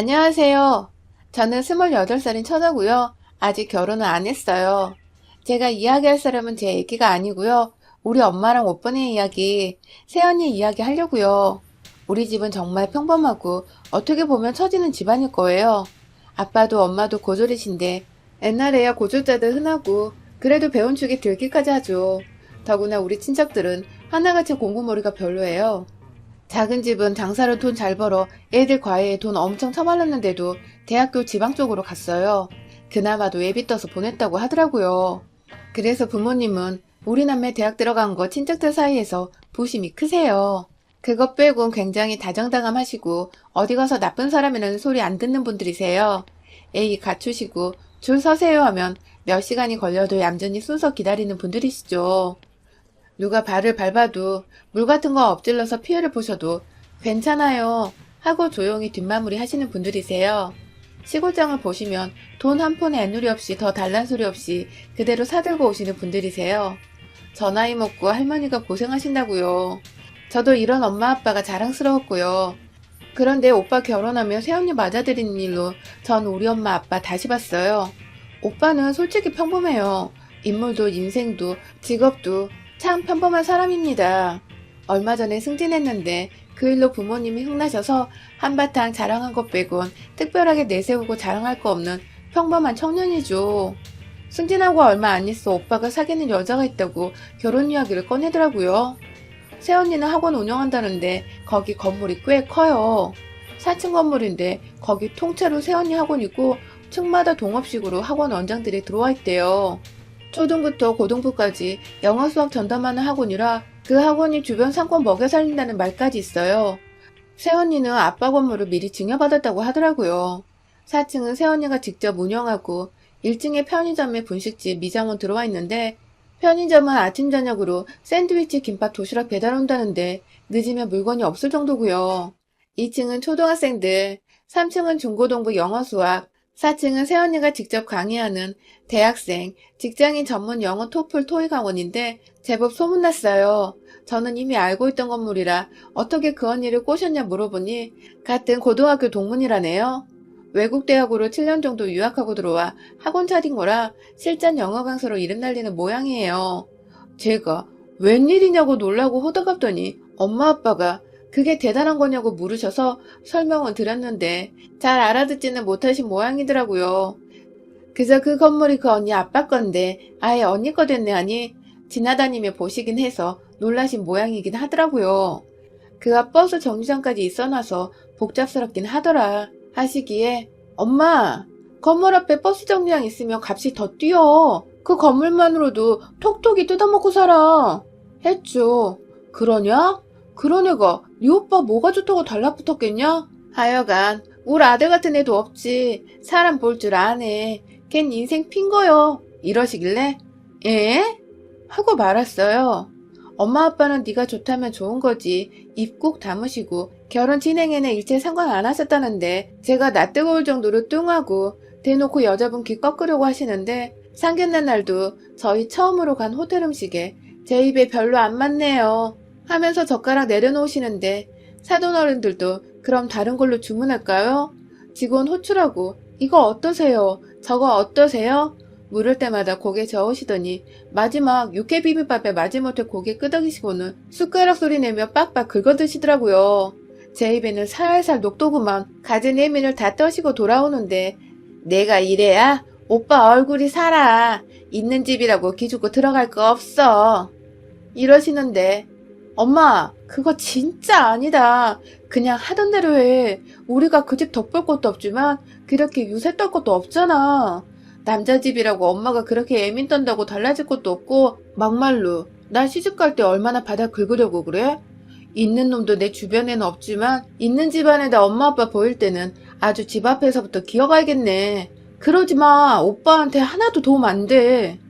안녕하세요. 저는 28살인 처자고요. 아직 결혼은 안 했어요. 제가 이야기할 사람은 제 얘기가 아니고요. 우리 엄마랑 오빠네 이야기, 새언니 이야기 하려고요. 우리 집은 정말 평범하고 어떻게 보면 처지는 집안일 거예요. 아빠도 엄마도 고졸이신데 옛날에야 고졸자들 흔하고 그래도 배운 축이 들기까지 하죠. 더구나 우리 친척들은 하나같이 공부머리가 별로예요. 작은 집은 장사로 돈 잘 벌어 애들 과외에 돈 엄청 처말랐는데도 대학교 지방 쪽으로 갔어요. 그나마도 예비 떠서 보냈다고 하더라고요. 그래서 부모님은 우리 남매 대학 들어간 거 친척들 사이에서 부심이 크세요. 그것 빼곤 굉장히 다정다감하시고 어디 가서 나쁜 사람이라는 소리 안 듣는 분들이세요. 애기 갖추시고 줄 서세요 하면 몇 시간이 걸려도 얌전히 순서 기다리는 분들이시죠. 누가 발을 밟아도 물 같은 거 엎질러서 피해를 보셔도 괜찮아요 하고 조용히 뒷마무리 하시는 분들이세요. 시골장을 보시면 돈 한 푼의 애누리 없이 더 달란 소리 없이 그대로 사들고 오시는 분들이세요. 저 나이 먹고 할머니가 고생하신다고요. 저도 이런 엄마 아빠가 자랑스러웠고요. 그런데 오빠 결혼하며 새언니 맞아들이는 일로 전 우리 엄마 아빠 다시 봤어요. 오빠는 솔직히 평범해요. 인물도 인생도 직업도 참 평범한 사람입니다. 얼마 전에 승진했는데 그 일로 부모님이 흥나셔서 한바탕 자랑한 것 빼곤 특별하게 내세우고 자랑할 거 없는 평범한 청년이죠. 승진하고 얼마 안 있어 오빠가 사귀는 여자가 있다고 결혼 이야기를 꺼내더라고요. 새언니는 학원 운영한다는데 거기 건물이 꽤 커요. 4층 건물인데 거기 통째로 새언니 학원이고 층마다 동업식으로 학원 원장들이 들어와 있대요. 초등부터 고등부까지 영어 수학 전담하는 학원이라 그 학원이 주변 상권 먹여 살린다는 말까지 있어요. 새언니는 아빠 건물을 미리 증여받았다고 하더라고요. 4층은 새언니가 직접 운영하고 1층에 편의점에 분식집 미장원 들어와 있는데 편의점은 아침 저녁으로 샌드위치, 김밥, 도시락 배달 온다는데 늦으면 물건이 없을 정도고요. 2층은 초등학생들, 3층은 중고등부 영어 수학, 4층은 새언니가 직접 강의하는 대학생, 직장인 전문 영어 토플 토익 학원인데 제법 소문났어요. 저는 이미 알고 있던 건물이라 어떻게 그 언니를 꼬셨냐 물어보니 같은 고등학교 동문이라네요. 외국 대학으로 7년 정도 유학하고 들어와 학원 차린 거라 실전 영어 강사로 이름 날리는 모양이에요. 제가 웬일이냐고 놀라고 호들갑더니 엄마 아빠가 그게 대단한 거냐고 물으셔서 설명은 드렸는데 잘 알아듣지는 못하신 모양이더라고요. 그저 그 건물이 그 언니 아빠 건데 아예 언니 거 됐네 하니 지나다니며 보시긴 해서 놀라신 모양이긴 하더라고요. 그가 버스 정류장까지 있어놔서 복잡스럽긴 하더라 하시기에 엄마 건물 앞에 버스 정류장 있으면 값이 더 뛰어 그 건물만으로도 톡톡이 뜯어먹고 살아 했죠 그러냐? 그런 애가 네 오빠 뭐가 좋다고 달라붙었겠냐? 하여간 우리 아들 같은 애도 없지. 사람 볼 줄 아네. 걘 인생 핀 거요. 이러시길래? 에? 하고 말았어요. 엄마 아빠는 네가 좋다면 좋은 거지. 입꼭 다무시고 결혼 진행에는 일체 상관 안 하셨다는데 제가 나 뜨거울 정도로 뚱하고 대놓고 여자분 귀 꺾으려고 하시는데 상견례 날도 저희 처음으로 간 호텔 음식에 제 입에 별로 안 맞네요 하면서 젓가락 내려놓으시는데 사돈 어른들도 그럼 다른 걸로 주문할까요? 직원 호출하고 이거 어떠세요? 저거 어떠세요? 물을 때마다 고개 저으시더니 마지막 육회 비빔밥에 마지못해 고개 끄덕이시고는 숟가락 소리 내며 빡빡 긁어드시더라고요. 제 입에는 살살 녹도구만 가진 예민을 다 떠시고 돌아오는데 내가 이래야 오빠 얼굴이 살아 있는 집이라고 기죽고 들어갈 거 없어 이러시는데 엄마 그거 진짜 아니다 그냥 하던 대로 해 우리가 그 집 덕볼 것도 없지만 그렇게 유세 떨 것도 없잖아 남자 집이라고 엄마가 그렇게 예민 떤다고 달라질 것도 없고 막말로 나 시집 갈 때 얼마나 바닥 긁으려고 그래? 있는 놈도 내 주변에는 없지만 있는 집안에다 엄마 아빠 보일 때는 아주 집 앞에서부터 기어가야겠네. 그러지 마. 오빠한테 하나도 도움 안 돼.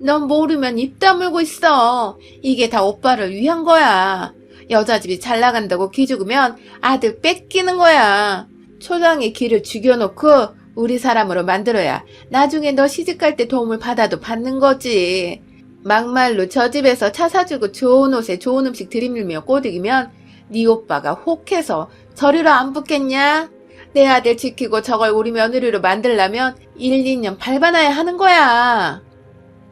넌 모르면 입 다물고 있어. 이게 다 오빠를 위한 거야. 여자 집이 잘 나간다고 기죽으면 아들 뺏기는 거야. 초장에 기를 죽여놓고 우리 사람으로 만들어야 나중에 너 시집갈 때 도움을 받아도 받는 거지. 막말로 저 집에서 차 사주고 좋은 옷에 좋은 음식 들이밀며 꼬드기면 네 오빠가 혹해서 저리로 안 붙겠냐? 내 아들 지키고 저걸 우리 며느리로 만들려면 1, 2년 밟아놔야 하는 거야.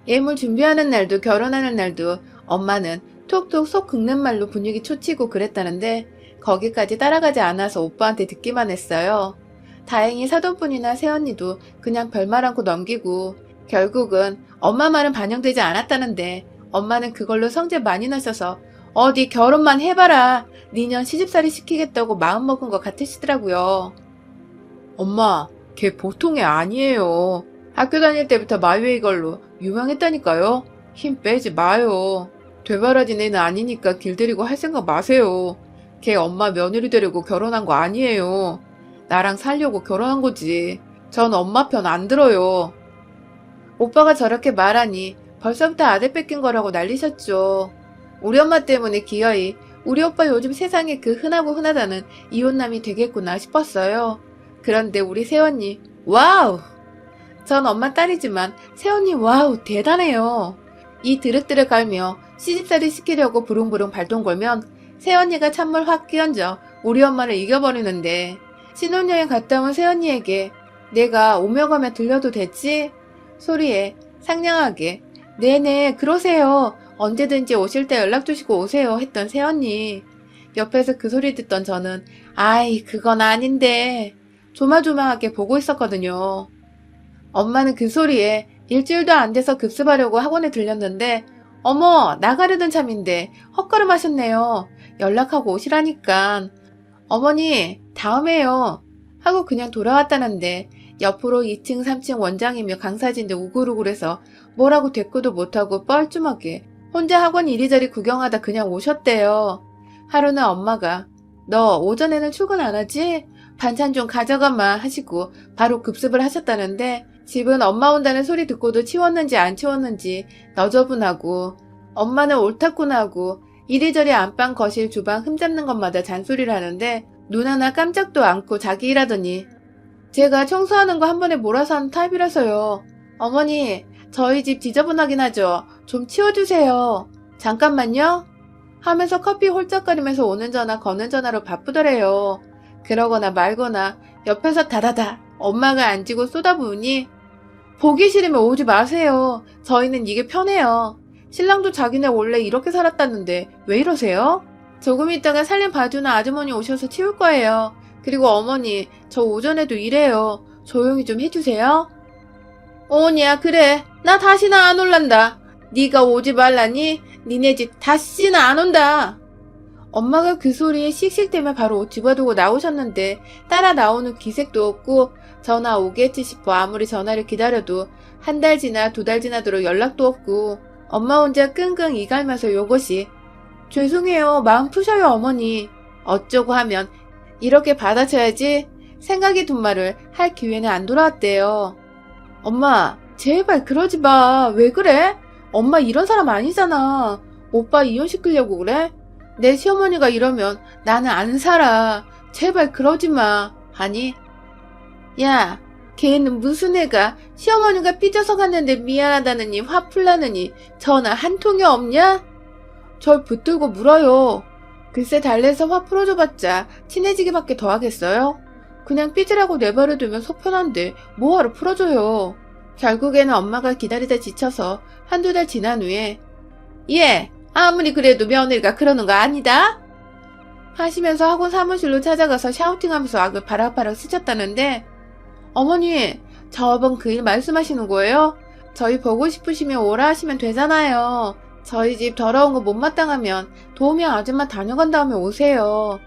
예물 준비하는 날도 결혼하는 날도 엄마는 톡톡 속 긁는 말로 분위기 초치고 그랬다는데 거기까지 따라가지 않아서 오빠한테 듣기만 했어요. 다행히 사돈분이나 새언니도 그냥 별말 않고 넘기고 결국은 엄마 말은 반영되지 않았다는데 엄마는 그걸로 성질 많이 나셔서 어디 결혼만 해봐라 니년 시집살이 시키겠다고 마음먹은 것 같으시더라고요. 엄마 걔 보통애 아니에요. 학교 다닐 때부터 마유의 걸로 유명했다니까요. 힘 빼지 마요. 되바라진 애는 아니니까 길들이고 할 생각 마세요. 걔 엄마 며느리 되려고 결혼한 거 아니에요. 나랑 살려고 결혼한 거지. 전 엄마 편 안 들어요. 오빠가 저렇게 말하니 벌써부터 아들 뺏긴 거라고 난리셨죠. 우리 엄마 때문에 기어이 우리 오빠 요즘 세상에 그 흔하고 흔하다는 이혼남이 되겠구나 싶었어요. 그런데 우리 새언니 와우! 전 엄마 딸이지만 새언니 와우 대단해요. 이 드륵드륵 갈며 시집살이 시키려고 부릉부릉 발동 걸면 새언니가 찬물 확 끼얹어 우리 엄마를 이겨버리는데 신혼여행 갔다 온 새언니에게 내가 오며 가며 들려도 됐지? 소리에 상냥하게 네네 그러세요 언제든지 오실 때 연락 주시고 오세요 했던 새언니 옆에서 그 소리 듣던 저는 아이 그건 아닌데 조마조마하게 보고 있었거든요 엄마는 그 소리에 일주일도 안 돼서 급습하려고 학원에 들렸는데 어머 나가려던 참인데 헛걸음 하셨네요 연락하고 오시라니까 어머니 다음에요 하고 그냥 돌아왔다는데 옆으로 2층 3층 원장이며 강사진들 우글우글해서 뭐라고 대꾸도 못하고 뻘쭘하게 혼자 학원 이리저리 구경하다 그냥 오셨대요. 하루는 엄마가 너 오전에는 출근 안 하지? 반찬 좀 가져가마 하시고 바로 급습을 하셨다는데 집은 엄마 온다는 소리 듣고도 치웠는지 안 치웠는지 너저분하고 엄마는 옳다구나 하고 이리저리 안방 거실 주방 흠잡는 것마다 잔소리를 하는데 눈 하나 깜짝도 않고 자기 일하더니 제가 청소하는 거 한 번에 몰아서 하는 타입이라서요. 어머니, 저희 집 지저분하긴 하죠. 좀 치워주세요. 잠깐만요. 하면서 커피 홀짝거리면서 오는 전화 거는 전화로 바쁘더래요. 그러거나 말거나 옆에서 다다다 엄마가 앉고 쏟아부으니 보기 싫으면 오지 마세요. 저희는 이게 편해요. 신랑도 자기네 원래 이렇게 살았다는데 왜 이러세요? 조금 있다가 살림 봐주는 아주머니 오셔서 치울 거예요. 그리고 어머니, 저 오전에도 일해요. 조용히 좀 해주세요. 오니야, 그래. 나 다시는 안 올란다. 네가 오지 말라니 니네 집 다시는 안 온다. 엄마가 그 소리에 씩씩대며 바로 옷 집어두고 나오셨는데 따라 나오는 기색도 없고 전화 오겠지 싶어 아무리 전화를 기다려도 한 달 지나 두 달 지나도록 연락도 없고 엄마 혼자 끙끙 이갈면서 요것이 죄송해요 마음 푸셔요 어머니 어쩌고 하면 이렇게 받아쳐야지 생각이 둔 말을 할 기회는 안 돌아왔대요. 엄마, 제발 그러지 마. 왜 그래? 엄마 이런 사람 아니잖아. 오빠 이혼시키려고 그래? 내 시어머니가 이러면 나는 안 살아. 제발 그러지 마. 아니, 야, 걔는 무슨 애가 시어머니가 삐져서 갔는데 미안하다느니 화 풀라느니 전화 한 통이 없냐? 절 붙들고 물어요. 글쎄 달래서 화 풀어줘봤자 친해지기밖에 더 하겠어요? 그냥 삐지라고 내버려두면 속편한데 뭐하러 풀어줘요. 결국에는 엄마가 기다리다 지쳐서 한두 달 지난 후에 예, 아무리 그래도 며느리가 그러는 거 아니다? 하시면서 학원 사무실로 찾아가서 샤우팅하면서 악을 바락바락 스쳤다는데 어머니, 저번 그 일 말씀하시는 거예요? 저희 보고 싶으시면 오라 하시면 되잖아요. 저희 집 더러운 거 못마땅하면 도우미 아줌마 다녀간 다음에 오세요.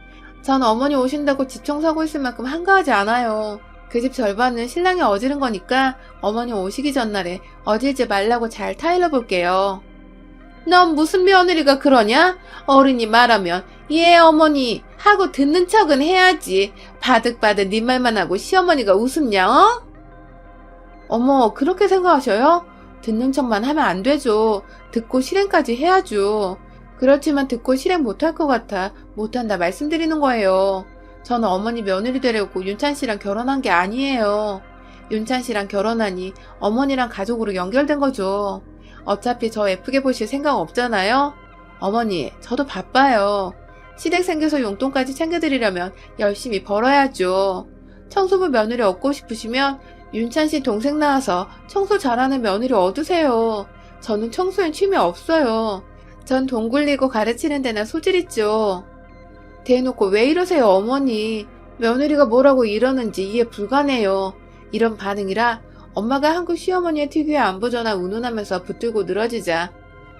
전 어머니 오신다고 집 청소하고 있을 만큼 한가하지 않아요. 그 집 절반은 신랑이 어지른 거니까 어머니 오시기 전날에 어질지 말라고 잘 타일러 볼게요. 넌 무슨 며느리가 그러냐? 어른이 말하면 예 어머니 하고 듣는 척은 해야지. 바득바득 네 말만 하고 시어머니가 웃음냐 어? 어머 그렇게 생각하셔요? 듣는 척만 하면 안 되죠. 듣고 실행까지 해야죠. 그렇지만 듣고 실행 못할 것 같아 못한다 말씀드리는 거예요. 저는 어머니 며느리 되려고 윤찬 씨랑 결혼한 게 아니에요. 윤찬 씨랑 결혼하니 어머니랑 가족으로 연결된 거죠. 어차피 저 예쁘게 보실 생각 없잖아요? 어머니, 저도 바빠요. 시댁 생겨서 용돈까지 챙겨드리려면 열심히 벌어야죠. 청소부 며느리 얻고 싶으시면 윤찬 씨 동생 나와서 청소 잘하는 며느리 얻으세요. 저는 청소엔 취미 없어요. 전 돈 굴리고 가르치는 데나 소질 있죠. 대놓고 왜 이러세요, 어머니. 며느리가 뭐라고 이러는지 이해 불가네요. 이런 반응이라 엄마가 한국 시어머니의 특유의 안부 전화 운운하면서 붙들고 늘어지자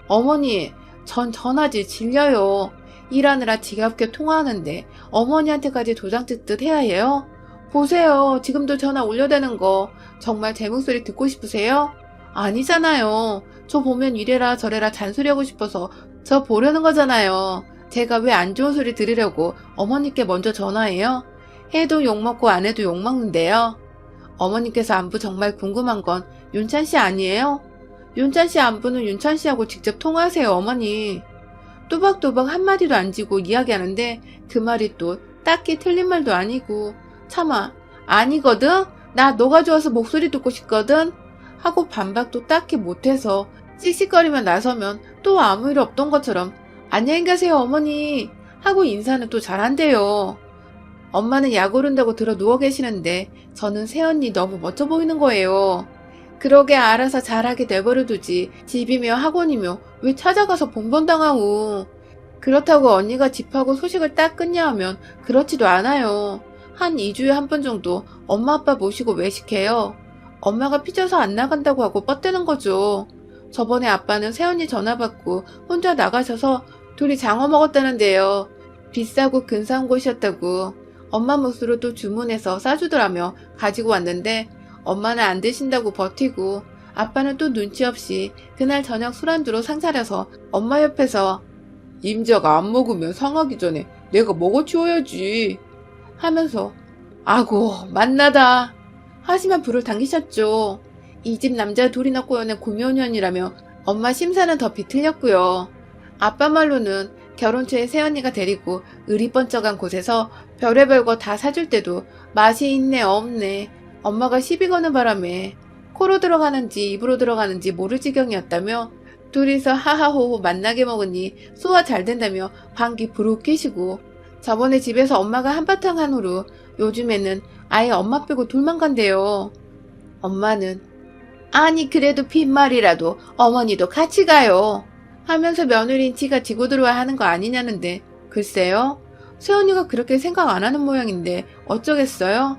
어머니, 전 전화질 질려요. 일하느라 지겹게 통화하는데 어머니한테까지 도장 찍듯 해야 해요? 보세요. 지금도 전화 올려대는 거 정말 제 목소리 듣고 싶으세요? 아니잖아요. 저 보면 이래라 저래라 잔소리하고 싶어서 저 보려는 거잖아요. 제가 왜 안 좋은 소리 들으려고 어머니께 먼저 전화해요? 해도 욕먹고 안 해도 욕먹는데요. 어머니께서 안부 정말 궁금한 건 윤찬 씨 아니에요? 윤찬 씨 안부는 윤찬 씨하고 직접 통화하세요, 어머니. 또박또박 한마디도 안 지고 이야기하는데 그 말이 또 딱히 틀린 말도 아니고 차마 아니거든? 나 너가 좋아서 목소리 듣고 싶거든? 하고 반박도 딱히 못해서 씩씩거리며 나서면 또 아무 일 없던 것처럼 안녕히 가세요 어머니 하고 인사는 또 잘한대요. 엄마는 약 오른다고 들어 누워 계시는데 저는 새언니 너무 멋져 보이는 거예요. 그러게 알아서 잘하게 내버려 두지 집이며 학원이며 왜 찾아가서 봉변당하고 그렇다고 언니가 집하고 소식을 딱 끊냐 하면 그렇지도 않아요. 한 2주에 한 번 정도 엄마 아빠 모시고 외식해요. 엄마가 삐져서 안 나간다고 하고 뻗대는 거죠. 저번에 아빠는 새언니 전화 받고 혼자 나가셔서 둘이 장어 먹었다는데요. 비싸고 근사한 곳이었다고 엄마 몫으로 또 주문해서 싸주더라며 가지고 왔는데 엄마는 안 드신다고 버티고 아빠는 또 눈치 없이 그날 저녁 술안주로 상차려서 엄마 옆에서 임자가 안 먹으면 상하기 전에 내가 먹어치워야지 하면서 아고 만나다 하시면 불을 당기셨죠. 이 집 남자 둘이나 꼬여낸 구묘년이라며 엄마 심사는 더 비틀렸고요. 아빠 말로는 결혼 초에 새언니가 데리고 의리 번쩍한 곳에서 별의별 거 다 사줄 때도 맛이 있네 없네 엄마가 시비 거는 바람에 코로 들어가는지 입으로 들어가는지 모를 지경이었다며 둘이서 하하호호 만나게 먹으니 소화 잘 된다며 방귀 부르 끼시고 저번에 집에서 엄마가 한바탕 한 후로 요즘에는 아예 엄마 빼고 둘만 간대요. 엄마는 아니 그래도 빈말이라도 어머니도 같이 가요 하면서 며느리인 치가 지고 들어와 하는 거 아니냐는데 글쎄요? 세연이가 그렇게 생각 안 하는 모양인데 어쩌겠어요?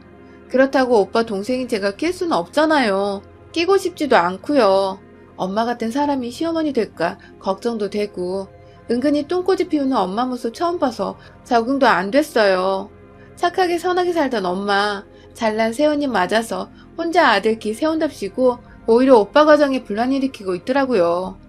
그렇다고 오빠 동생인 제가 낄 수는 없잖아요. 끼고 싶지도 않고요. 엄마 같은 사람이 시어머니 될까 걱정도 되고 은근히 똥꼬지 피우는 엄마 모습 처음 봐서 적응도 안 됐어요. 착하게 선하게 살던 엄마 잘난 새언니 맞아서 혼자 아들 기 세운답시고 오히려 오빠 가정에 분란 일으키고 있더라고요.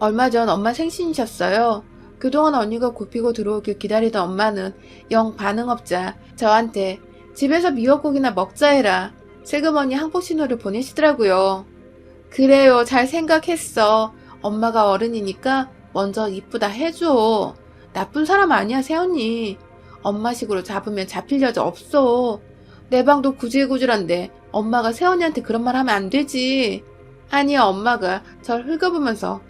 얼마 전 엄마 생신이셨어요. 그동안 언니가 굽히고 들어오길 기다리던 엄마는 영 반응 없자 저한테 집에서 미역국이나 먹자 해라. 슬그머니 항복 신호를 보내시더라고요. 그래요. 잘 생각했어. 엄마가 어른이니까 먼저 이쁘다 해줘. 나쁜 사람 아니야, 새언니. 엄마식으로 잡으면 잡힐 여자 없어. 내 방도 구질구질한데 엄마가 새언니한테 그런 말 하면 안 되지. 아니 엄마가 절 흙어보면서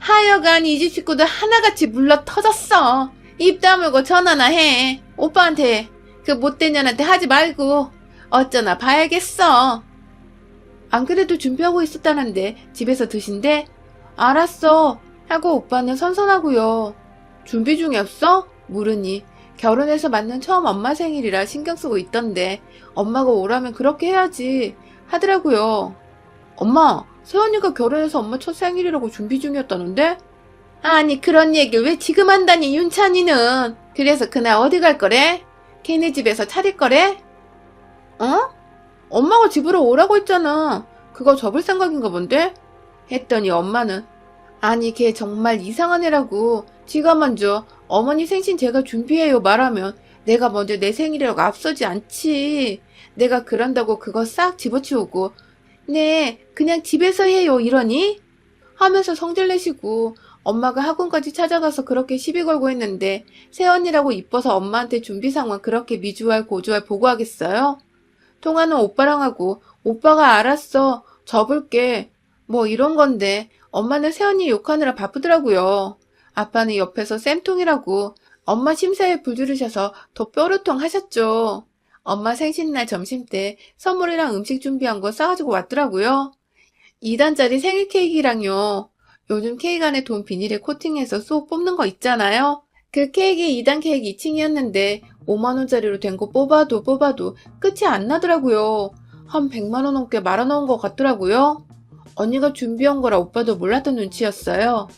하여간 이 집 식구들 하나같이 물러 터졌어. 입 다물고 전화나 해. 오빠한테 그 못된 년한테 하지 말고 어쩌나 봐야겠어. 안 그래도 준비하고 있었다는데 집에서 드신대? 알았어. 하고 오빠는 선선하고요. 준비 중이었어? 물으니 결혼해서 맞는 처음 엄마 생일이라 신경 쓰고 있던데 엄마가 오라면 그렇게 해야지 하더라고요. 엄마, 세언니가 결혼해서 엄마 첫 생일이라고 준비 중이었다는데? 아니 그런 얘기를 왜 지금 한다니 윤찬이는 그래서 그날 어디 갈 거래? 걔네 집에서 차릴 거래? 어? 엄마가 집으로 오라고 했잖아. 그거 접을 생각인가 본데? 했더니 엄마는 아니 걔 정말 이상한 애라고 지가 먼저 어머니 생신 제가 준비해요 말하면 내가 먼저 내 생일이라고 앞서지 않지. 내가 그런다고 그거 싹 집어치우고 네 그냥 집에서 해요 이러니? 하면서 성질 내시고 엄마가 학원까지 찾아가서 그렇게 시비 걸고 했는데 새언니라고 이뻐서 엄마한테 준비 상황 그렇게 미주알 고주알 보고하겠어요? 통화는 오빠랑 하고 오빠가 알았어 접을게 뭐 이런 건데 엄마는 새언니 욕하느라 바쁘더라고요. 아빠는 옆에서 쌤통이라고 엄마 심사에 불 들으셔서 더 뾰루통 하셨죠. 엄마 생신날 점심 때 선물이랑 음식 준비한 거 싸가지고 왔더라고요. 2단짜리 생일 케이크랑요. 요즘 케이크 안에 돈 비닐에 코팅해서 쏙 뽑는 거 있잖아요. 그 케이크 2단 케이크 2층이었는데 5만원짜리로 된 거 뽑아도 뽑아도 끝이 안 나더라고요. 한 100만원 넘게 말아놓은 것 같더라고요. 언니가 준비한 거라 오빠도 몰랐던 눈치였어요.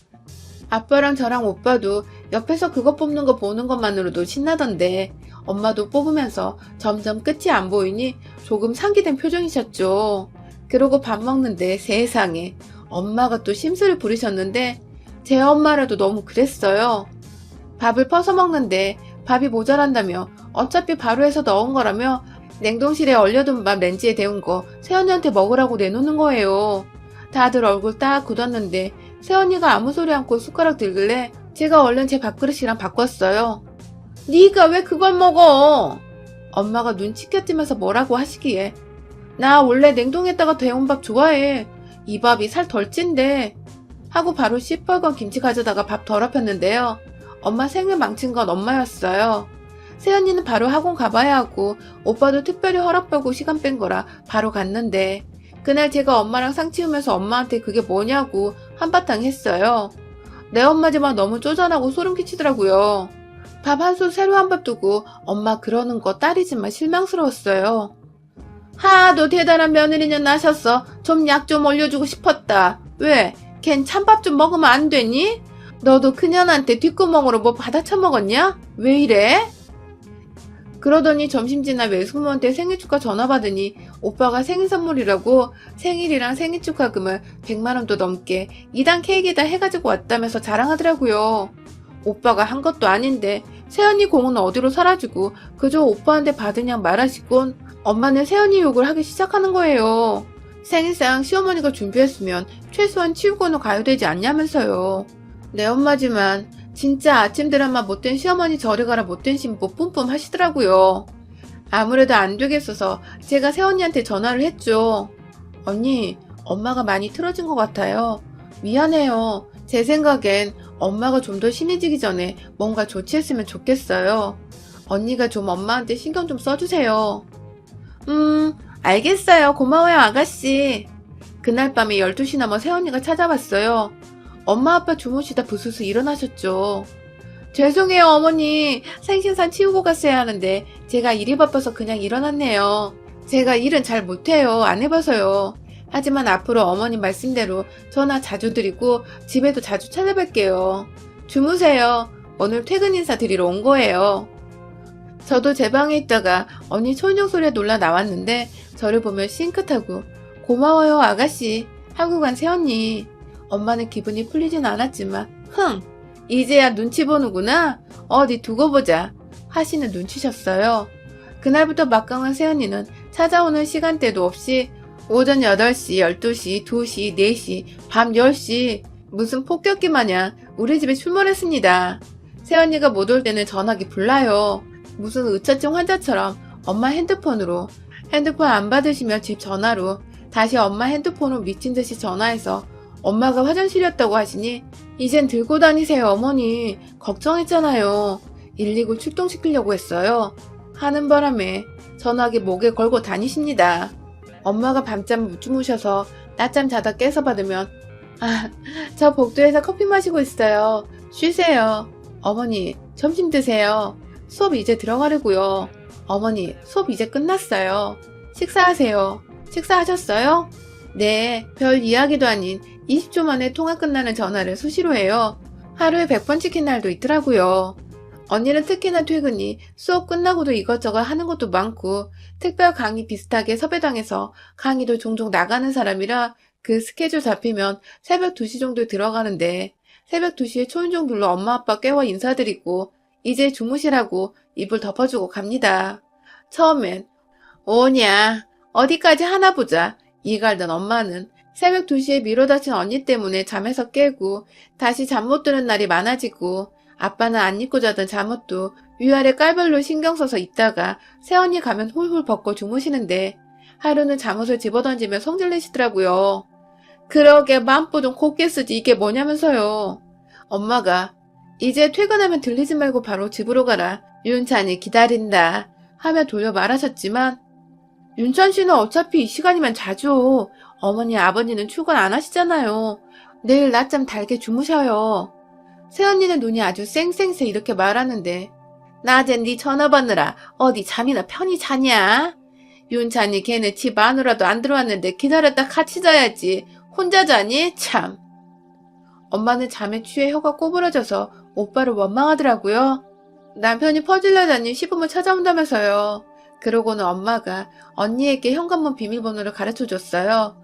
아빠랑 저랑 오빠도 옆에서 그거 뽑는 거 보는 것만으로도 신나던데 엄마도 뽑으면서 점점 끝이 안 보이니 조금 상기된 표정이셨죠. 그러고 밥 먹는데 세상에 엄마가 또 심술을 부리셨는데 제 엄마라도 너무 그랬어요. 밥을 퍼서 먹는데 밥이 모자란다며 어차피 바로 해서 넣은 거라며 냉동실에 얼려둔 밥 렌즈에 데운 거 새언니한테 먹으라고 내놓는 거예요. 다들 얼굴 딱 굳었는데 새언니가 아무 소리 않고 숟가락 들길래 제가 얼른 제 밥그릇이랑 바꿨어요. 네가 왜 그걸 먹어? 엄마가 눈치 켰지면서 뭐라고 하시기에 나 원래 냉동에다가 데운 밥 좋아해. 이 밥이 살 덜 찐데 하고 바로 시뻘건 김치 가져다가 밥 더럽혔는데요. 엄마 생일 망친 건 엄마였어요. 새언니는 바로 학원 가봐야 하고 오빠도 특별히 허락받고 시간 뺀 거라 바로 갔는데 그날 제가 엄마랑 상치우면서 엄마한테 그게 뭐냐고 한바탕 했어요. 내 엄마 지만 너무 쪼잔하고 소름 끼치더라고요. 밥 한 솥 새로 한 밥 두고 엄마 그러는 거 딸이지만 실망스러웠어요. 하도 대단한 며느리냐 나셨어. 좀 약 좀 올려주고 싶었다. 왜? 걘 찬밥 좀 먹으면 안 되니? 너도 그년한테 뒷구멍으로 뭐 받아 처먹었냐? 왜 이래? 그러더니 점심 지나 외숙모한테 생일 축하 전화 받으니 오빠가 생일 선물이라고 생일이랑 생일 축하금을 100만원도 넘게 2단 케이크에다 해가지고 왔다면서 자랑하더라고요. 오빠가 한 것도 아닌데 새언니 공은 어디로 사라지고 그저 오빠한테 받으냐 말하시곤 엄마는 새언니 욕을 하기 시작하는 거예요. 생일상 시어머니가 준비했으면 최소한 치우고는 가야 되지 않냐면서요. 내 엄마지만 진짜 아침 드라마 못된 시어머니 저리 가라 못된 신부 뿜뿜 하시더라고요. 아무래도 안 되겠어서 제가 새언니한테 전화를 했죠. 언니, 엄마가 많이 틀어진 것 같아요. 미안해요. 제 생각엔 엄마가 좀더 신해지기 전에 뭔가 조치했으면 좋겠어요. 언니가 좀 엄마한테 신경 좀 써주세요. 음, 알겠어요. 고마워요, 아가씨. 그날 밤에 12시 넘어 새언니가 찾아왔어요. 엄마 아빠 주무시다 부스스 일어나셨죠. 죄송해요, 어머니. 생신상 치우고 갔어야 하는데 제가 일이 바빠서 그냥 일어났네요. 제가 일은 잘 못해요. 안 해봐서요. 하지만 앞으로 어머님 말씀대로 전화 자주 드리고 집에도 자주 찾아뵐게요. 주무세요. 오늘 퇴근 인사 드리러 온 거예요. 저도 제 방에 있다가 언니 초인종 소리에 놀라 나왔는데 저를 보며 싱긋하고 고마워요 아가씨 하고 간 새언니 엄마는 기분이 풀리진 않았지만 흥 이제야 눈치 보는구나 어디 두고 보자 하시는 눈치셨어요 그날부터 막강한 새언니는 찾아오는 시간대도 없이 오전 8시, 12시, 2시, 4시, 밤 10시. 무슨 폭격기 마냥 우리 집에 출몰했습니다. 새언니가 못 올 때는 전화기 불나요. 무슨 의처증 환자처럼 엄마 핸드폰으로. 핸드폰 안 받으시면 집 전화로 다시 엄마 핸드폰으로 미친 듯이 전화해서 엄마가 화장실이었다고 하시니 이젠 들고 다니세요 어머니. 걱정했잖아요. 119 출동시키려고 했어요. 하는 바람에 전화기 목에 걸고 다니십니다 엄마가 밤잠 못 주무셔서 낮잠 자다 깨서 받으면 아 저 복도에서 커피 마시고 있어요 쉬세요 어머니 점심 드세요 수업 이제 들어가려고요. 어머니, 수업 이제 끝났어요. 식사하세요. 식사하셨어요? 네, 별 이야기도 아닌 20초 만에 통화 끝나는 전화를 수시로 해요. 하루에 100번 찍힌 날도 있더라고요. 언니는 특히나 퇴근이 수업 끝나고도 이것저것 하는 것도 많고 특별 강의 비슷하게 섭외당해서 강의도 종종 나가는 사람이라 그 스케줄 잡히면 새벽 2시 정도에 들어가는데 새벽 2시에 초인종 불러 엄마 아빠 깨워 인사드리고 이제 주무시라고 이불 덮어주고 갑니다. 처음엔 오냐 어디까지 하나 보자 이갈던 엄마는 새벽 2시에 미뤄다친 언니 때문에 잠에서 깨고 다시 잠 못 드는 날이 많아지고 아빠는 안 입고 자던 잠옷도 위아래 깔별로 신경 써서 입다가 새언니 가면 훌훌 벗고 주무시는데 하루는 잠옷을 집어던지며 성질내시더라고요. 그러게 맘보좀 곱게 쓰지 이게 뭐냐면서요. 엄마가 이제 퇴근하면 들리지 말고 바로 집으로 가라. 윤찬이 기다린다. 하며 돌려 말하셨지만 윤천 씨는 어차피 이 시간이면 자죠. 어머니 아버지는 출근 안 하시잖아요. 내일 낮잠 달게 주무셔요. 새언니는 눈이 아주 쌩쌩새 이렇게 말하는데 낮엔 네 전화 받느라 어디 잠이나 편히 자냐? 윤찬이 걔네 집 안으로도 안 들어왔는데 기다렸다 같이 자야지. 혼자 자니? 참. 엄마는 잠에 취해 혀가 꼬부러져서 오빠를 원망하더라고요. 남편이 퍼질러다니 시부모 찾아온다면서요. 그러고는 엄마가 언니에게 현관문 비밀번호를 가르쳐 줬어요.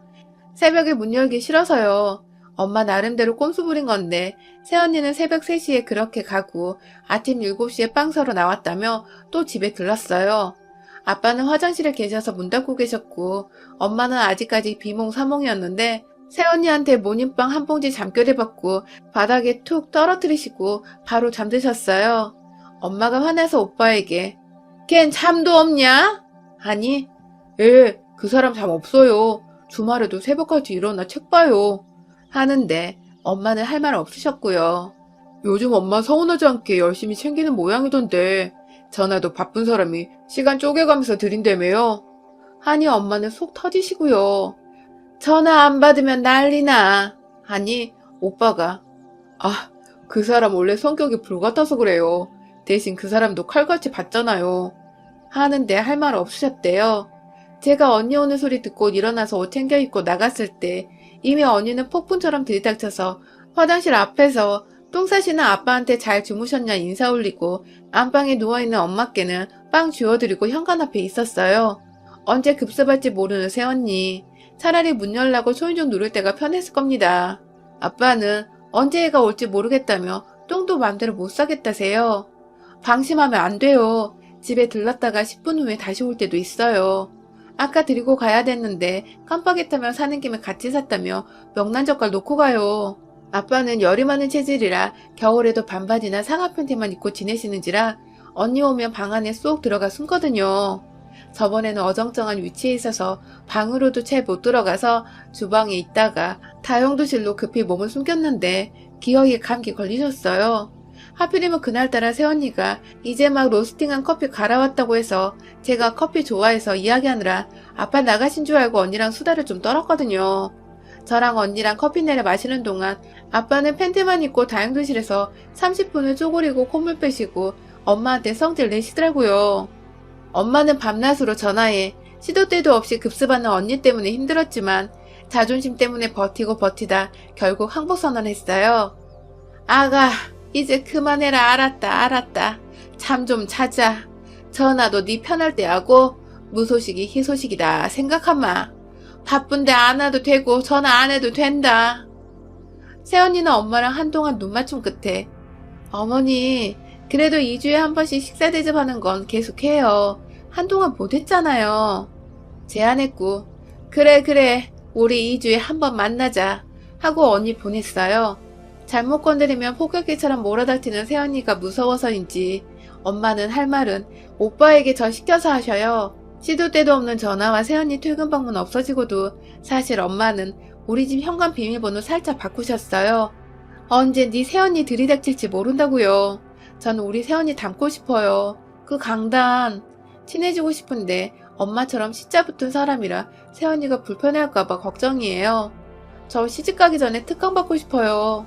새벽에 문 열기 싫어서요. 엄마 나름대로 꼼수 부린 건데 새언니는 새벽 3시에 그렇게 가고 아침 7시에 빵 사러 나왔다며 또 집에 들렀어요. 아빠는 화장실에 계셔서 문 닫고 계셨고 엄마는 아직까지 비몽사몽이었는데 새언니한테 모닝빵 한 봉지 잠결에 받고 바닥에 툭 떨어뜨리시고 바로 잠드셨어요. 엄마가 화내서 오빠에게 걘 잠도 없냐? 하니 예, 그 사람 잠 없어요. 주말에도 새벽까지 일어나 책 봐요. 하는데 엄마는 할 말 없으셨고요. 요즘 엄마 서운하지 않게 열심히 챙기는 모양이던데 전화도 바쁜 사람이 시간 쪼개가면서 드린다며요. 하니 엄마는 속 터지시고요. 전화 안 받으면 난리나. 하니 오빠가 아, 그 사람 원래 성격이 불같아서 그래요. 대신 그 사람도 칼같이 받잖아요. 하는데 할 말 없으셨대요. 제가 언니 오는 소리 듣고 일어나서 옷 챙겨 입고 나갔을 때 이미 언니는 폭풍처럼 들이닥쳐서 화장실 앞에서 똥 싸시는 아빠한테 잘 주무셨냐 인사 올리고 안방에 누워있는 엄마께는 빵 쥐어드리고 현관 앞에 있었어요. 언제 급습할지 모르는 새언니. 차라리 문 열라고 초인종 누를 때가 편했을 겁니다. 아빠는 언제 애가 올지 모르겠다며 똥도 맘대로 못 싸겠다세요. 방심하면 안 돼요. 집에 들렀다가 10분 후에 다시 올 때도 있어요. 아까 드리고 가야 됐는데 깜빡했다며 사는 김에 같이 샀다며 명란젓갈 놓고 가요. 아빠는 열이 많은 체질이라 겨울에도 반바지나 상하 팬티만 입고 지내시는지라 언니 오면 방 안에 쏙 들어가 숨거든요. 저번에는 어정쩡한 위치에 있어서 방으로도 채 못 들어가서 주방에 있다가 다용도실로 급히 몸을 숨겼는데 기어이에 감기 걸리셨어요. 하필이면 그날따라 새언니가 이제 막 로스팅한 커피 갈아왔다고 해서 제가 커피 좋아해서 이야기하느라 아빠 나가신 줄 알고 언니랑 수다를 좀 떨었거든요. 저랑 언니랑 커피 내려 마시는 동안 아빠는 팬티만 입고 다용도실에서 30분을 쪼그리고 콧물 빼시고 엄마한테 성질 내시더라고요. 엄마는 밤낮으로 전화해 시도 때도 없이 급습하는 언니 때문에 힘들었지만 자존심 때문에 버티고 버티다 결국 항복 선언했어요. 아가 이제 그만해라 알았다 알았다. 잠 좀 자자. 전화도 네 편할 때 하고 무소식이 희소식이다 생각하마 바쁜데 안 와도 되고 전화 안 해도 된다. 새언니는 엄마랑 한동안 눈 맞춤 끝에 어머니 그래도 2주에 한 번씩 식사 대접하는 건 계속해요. 한동안 못했잖아요. 제안했고. 그래 그래. 우리 2주에 한 번 만나자 하고 언니 보냈어요 잘못 건드리면 폭격기처럼 몰아닥치는 새언니가 무서워서인지 엄마는 할 말은 오빠에게 저 시켜서 하셔요. 시도 때도 없는 전화와 새언니 퇴근 방문 없어지고도 사실 엄마는 우리 집 현관 비밀번호 살짝 바꾸셨어요. 언제 네 새언니 들이닥칠지 모른다고요. 전 우리 새언니 닮고 싶어요. 그 강단. 친해지고 싶은데 엄마처럼 시자 붙은 사람이라 새언니가 불편해할까봐 걱정이에요. 저 시집가기 전에 특강 받고 싶어요.